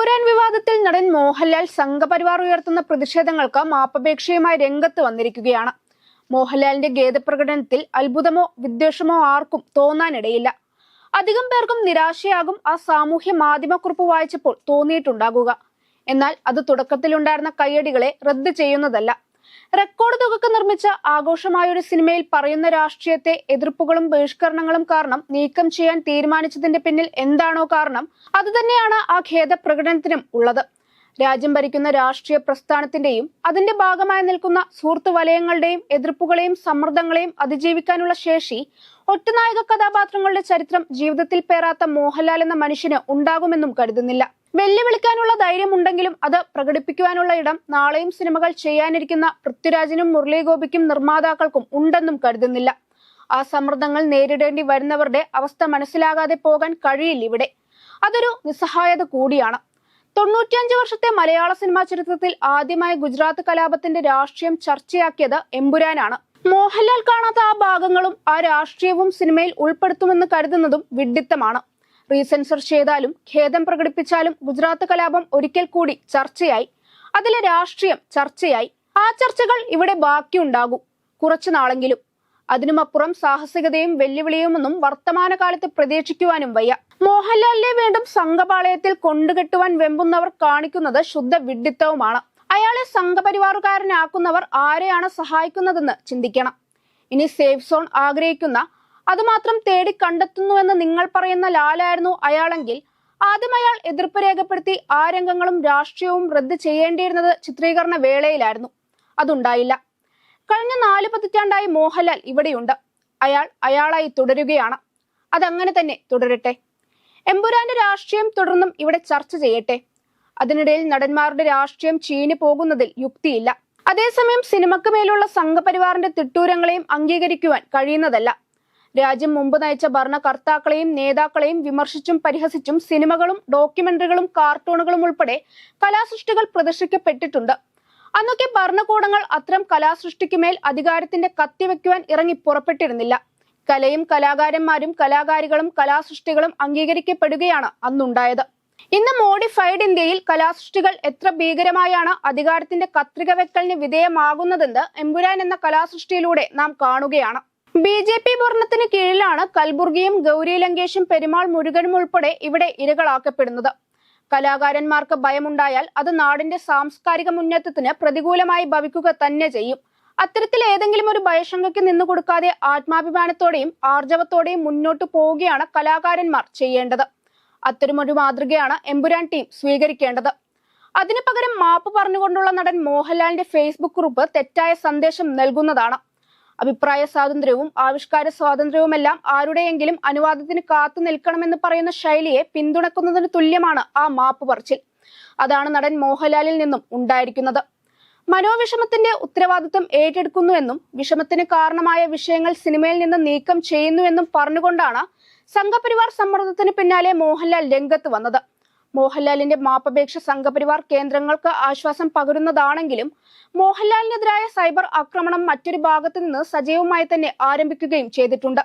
എമ്പുരാൻ വിവാദത്തിൽ നടൻ മോഹൻലാൽ സംഘപരിവാർ ഉയർത്തുന്ന പ്രതിഷേധങ്ങൾക്ക് മാപ്പപേക്ഷയുമായി രംഗത്ത് വന്നിരിക്കുകയാണ്. മോഹൻലാലിന്റെ ഖേദപ്രകടനത്തിൽ അത്ഭുതമോ വിദ്വേഷമോ ആർക്കും തോന്നാനിടയില്ല. അധികം പേർക്കും നിരാശയാകും ആ സാമൂഹ്യ മാധ്യമക്കുറിപ്പ് വായിച്ചപ്പോൾ തോന്നിയിട്ടുണ്ടാകുക. എന്നാൽ അത് തുടക്കത്തിലുണ്ടായിരുന്ന കയ്യടികളെ റദ്ദ് ചെയ്യുന്നതല്ല. റെക്കോർഡ് തുകക്ക് നിർമ്മിച്ച ആഘോഷമായ ഒരു സിനിമയിൽ പറയുന്ന രാഷ്ട്രീയത്തെ എതിർപ്പുകളും ബഹിഷ്കരണങ്ങളും കാരണം നീക്കം ചെയ്യാൻ തീരുമാനിച്ചതിന്റെ പിന്നിൽ എന്താണോ കാരണം അതുതന്നെയാണ് ആ ഖേദ പ്രകടനത്തിനും ഉള്ളത്. രാജ്യം ഭരിക്കുന്ന രാഷ്ട്രീയ പ്രസ്ഥാനത്തിന്റെയും അതിന്റെ ഭാഗമായി നിൽക്കുന്ന സുഹൃത്ത് വലയങ്ങളുടെയും എതിർപ്പുകളെയും സമ്മർദ്ദങ്ങളെയും അതിജീവിക്കാനുള്ള ശേഷി ഒറ്റനായക കഥാപാത്രങ്ങളുടെ ചരിത്രം ജീവിതത്തിൽ പേരാത്ത മോഹൻലാൽ എന്ന മനുഷ്യന് ഉണ്ടാകുമെന്നും കരുതുന്നില്ല. വെല്ലുവിളിക്കാനുള്ള ധൈര്യം ഉണ്ടെങ്കിലും അത് പ്രകടിപ്പിക്കുവാനുള്ള ഇടം നാളെയും സിനിമകൾ ചെയ്യാനിരിക്കുന്ന പൃഥ്വിരാജിനും മുരളീഗോപിക്കും നിർമ്മാതാക്കൾക്കും ഉണ്ടെന്നും കരുതുന്നില്ല. ആ സമ്മർദ്ദങ്ങൾ നേരിടേണ്ടി വരുന്നവരുടെ അവസ്ഥ മനസ്സിലാകാതെ പോകാൻ കഴിയില്ല ഇവിടെ. അതൊരു നിസ്സഹായത കൂടിയാണ്. തൊണ്ണൂറ്റിയഞ്ച് വർഷത്തെ മലയാള സിനിമാ ചരിത്രത്തിൽ ആദ്യമായി ഗുജറാത്ത് കലാപത്തിന്റെ രാഷ്ട്രീയം ചർച്ചയാക്കിയത് എമ്പുരാനാണ്. മോഹൻലാൽ കാണാത്ത ആ ഭാഗങ്ങളും ആ രാഷ്ട്രീയവും സിനിമയിൽ ഉൾപ്പെടുത്തുമെന്ന് കരുതുന്നതും വിഡ്ഢിത്തമാണ്. റീസെൻസർ ചെയ്താലും ഖേദം പ്രകടിപ്പിച്ചാലും ഗുജറാത്ത് കലാപം ഒരിക്കൽ കൂടി ചർച്ചയായി. അതിലെ രാഷ്ട്രീയം ചർച്ചയായി. ആ ചർച്ചകൾ ഇവിടെ ബാക്കിയുണ്ടാകും. കുറച്ചു നാളെങ്കിലും. അതിനുമപ്പുറം സാഹസികതയും വെല്ലുവിളിയുമൊന്നും വർത്തമാനകാലത്ത് പ്രതീക്ഷിക്കുവാനും വയ്യ. മോഹൻലാലിനെ വീണ്ടും സംഘപാളയത്തിൽ കൊണ്ടുകെട്ടുവാൻ വെമ്പുന്നവർ കാണിക്കുന്നത് ശുദ്ധ വിഡ്ഢിത്തവുമാണ്. അയാളെ സംഘപരിവാറുകാരനാക്കുന്നവർ ആരെയാണ് സഹായിക്കുന്നതെന്ന് ചിന്തിക്കണം. ഇനി സേഫ് സോൺ ആഗ്രഹിക്കുന്ന അതുമാത്രം തേടി കണ്ടെത്തുന്നുവെന്ന് നിങ്ങൾ പറയുന്ന ലാലായിരുന്നു അയാളെങ്കിൽ ആദ്യം അയാൾ എതിർപ്പ് രേഖപ്പെടുത്തി ആ രംഗങ്ങളും രാഷ്ട്രീയവും റദ്ദ് ചെയ്യേണ്ടിയിരുന്നത് ചിത്രീകരണ വേളയിലായിരുന്നു. അതുണ്ടായില്ല. കഴിഞ്ഞ നാല് പതിറ്റാണ്ടായി മോഹൻലാൽ ഇവിടെയുണ്ട്. അയാൾ അയാളായി തുടരുകയാണ്. അതങ്ങനെ തന്നെ തുടരട്ടെ. എമ്പുരാന്റെ രാഷ്ട്രീയം തുടർന്നും ഇവിടെ ചർച്ച ചെയ്യട്ടെ. അതിനിടയിൽ നടന്മാരുടെ രാഷ്ട്രീയം ചീഞ്ഞു പോകുന്നതിൽ യുക്തിയില്ല. അതേസമയം സിനിമക്ക് മേലുള്ള സംഘപരിവാറിന്റെ തിട്ടൂരങ്ങളെയും അംഗീകരിക്കുവാൻ കഴിയുന്നതല്ല. രാജ്യം മുമ്പ് നയിച്ച ഭരണകർത്താക്കളെയും നേതാക്കളെയും വിമർശിച്ചും പരിഹസിച്ചും സിനിമകളും ഡോക്യുമെന്ററികളും കാർട്ടൂണുകളും ഉൾപ്പെടെ കലാസൃഷ്ടികൾ പ്രദർശിക്കപ്പെട്ടിട്ടുണ്ട്. അന്നൊക്കെ ഭരണകൂടങ്ങൾ അത്തരം കലാസൃഷ്ടിക്കുമേൽ അധികാരത്തിന്റെ കത്തി വെക്കുവാൻ ഇറങ്ങി പുറപ്പെട്ടിരുന്നില്ല. കലയും കലാകാരന്മാരും കലാകാരികളും കലാസൃഷ്ടികളും അംഗീകരിക്കപ്പെടുകയാണ് അന്നുണ്ടായത്. ഇന്ന് മോഡിഫൈഡ് ഇന്ത്യയിൽ കലാസൃഷ്ടികൾ എത്ര ഭീകരമായാണ് അധികാരത്തിന്റെ കത്രിക വെക്കലിന് വിധേയമാകുന്നതെന്ന് എമ്പുരാൻ എന്ന കലാസൃഷ്ടിയിലൂടെ നാം കാണുകയാണ്. ബി ജെ പി ഭരണത്തിന് കീഴിലാണ് കൽബുർഗിയും ഗൗരി ലങ്കേഷും പെരുമാൾ മുരുകനും ഉൾപ്പെടെ ഇവിടെ ഇരകളാക്കപ്പെടുന്നത്. കലാകാരന്മാർക്ക് ഭയമുണ്ടായാൽ അത് നാടിന്റെ സാംസ്കാരിക മുന്നേറ്റത്തിന് പ്രതികൂലമായി ഭവിക്കുക തന്നെ ചെയ്യും. അത്തരത്തിൽ ഏതെങ്കിലും ഒരു ഭയശങ്കയ്ക്ക് നിന്നു കൊടുക്കാതെ ആത്മാഭിമാനത്തോടെയും ആർജവത്തോടെയും മുന്നോട്ട് പോവുകയാണ് കലാകാരന്മാർ ചെയ്യേണ്ടത്. അത്തരമൊരു മാതൃകയാണ് എമ്പുരാൻ ടീം സ്വീകരിക്കേണ്ടത്. അതിനു പകരം മാപ്പ് പറഞ്ഞുകൊണ്ടുള്ള നടൻ മോഹൻലാലിന്റെ ഫേസ്ബുക്ക് കുറിപ്പ് തെറ്റായ സന്ദേശം നൽകുന്നതാണ്. അഭിപ്രായ സ്വാതന്ത്ര്യവും ആവിഷ്കാര സ്വാതന്ത്ര്യവുമെല്ലാം ആരുടെയെങ്കിലും അനുവാദത്തിന് കാത്തു നിൽക്കണമെന്ന് പറയുന്ന ശൈലിയെ പിന്തുണക്കുന്നതിന് തുല്യമാണ് ആ മാപ്പ് പറച്ചിൽ. അതാണ് നടൻ മോഹൻലാലിൽ നിന്നും ഉണ്ടായിരിക്കുന്നത്. മനോവിഷമത്തിന്റെ ഉത്തരവാദിത്വം ഏറ്റെടുക്കുന്നുവെന്നും വിഷമത്തിന് കാരണമായ വിഷയങ്ങൾ സിനിമയിൽ നിന്ന് നീക്കം ചെയ്യുന്നുവെന്നും പറഞ്ഞുകൊണ്ടാണ് സംഘപരിവാർ സമ്മർദ്ദത്തിന് പിന്നാലെ മോഹൻലാൽ രംഗത്ത് വന്നത്. മോഹൻലാലിന്റെ മാപ്പപേക്ഷ സംഘപരിവാർ കേന്ദ്രങ്ങൾക്ക് ആശ്വാസം പകരുന്നതാണെങ്കിലും മോഹൻലാലിനെതിരായ സൈബർ ആക്രമണം മറ്റൊരു ഭാഗത്തു നിന്ന് സജീവമായി തന്നെ ആരംഭിക്കുകയും ചെയ്തിട്ടുണ്ട്.